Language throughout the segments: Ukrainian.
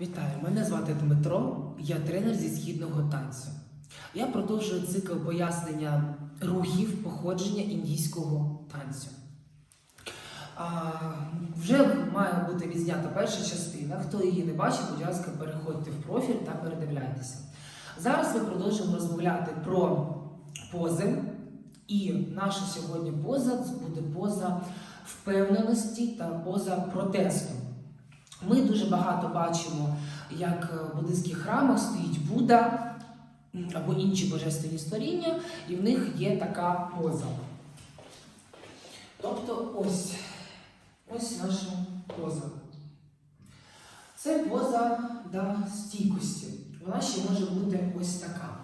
Вітаю, мене звати Дмитро, я тренер зі східного танцю. Я продовжую цикл пояснення рухів походження індійського танцю. А, вже має бути відзнята перша частина. Хто її не бачив, будь ласка, переходьте в профіль та передивляйтеся. Зараз ми продовжуємо розмовляти про пози. І наша сьогодні поза буде поза впевненості та поза протесту. Ми дуже багато бачимо, як в буддийських храмах стоїть Будда або інші божественні створіння, і в них є така поза. Тобто ось, ось наша поза. Це поза да, стійкості. Вона ще може бути ось така.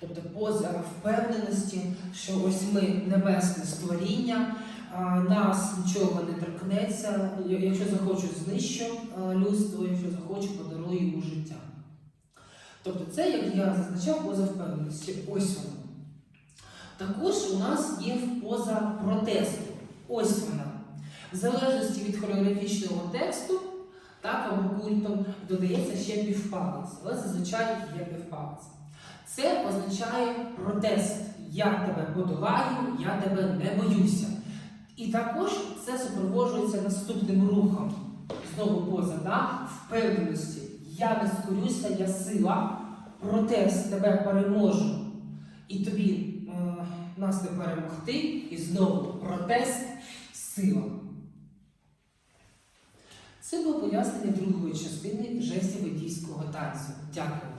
Тобто поза впевненості, що ось ми небесне створіння, нас нічого не торкнеться. Якщо захочу, знищу людство, якщо захочу, подарую йому життя. Тобто, це, як я зазначав, поза впевненості. Ось вона. Також у нас є поза протесту. Ось вона. В залежності від хореографічного тексту, так або культом, додається ще півпалець, але зазвичай є півпалець. Це означає протест. Я тебе подолаю, я тебе не боюся. Також це супроводжується наступним рухом. Знову поза да? впевненості. Я не скорюся, я сила, протест тебе переможу. І тобі е, нас не перемогти, і знову протест, сила. Це було пояснення другої частини жестів індійського танцю. Дякую.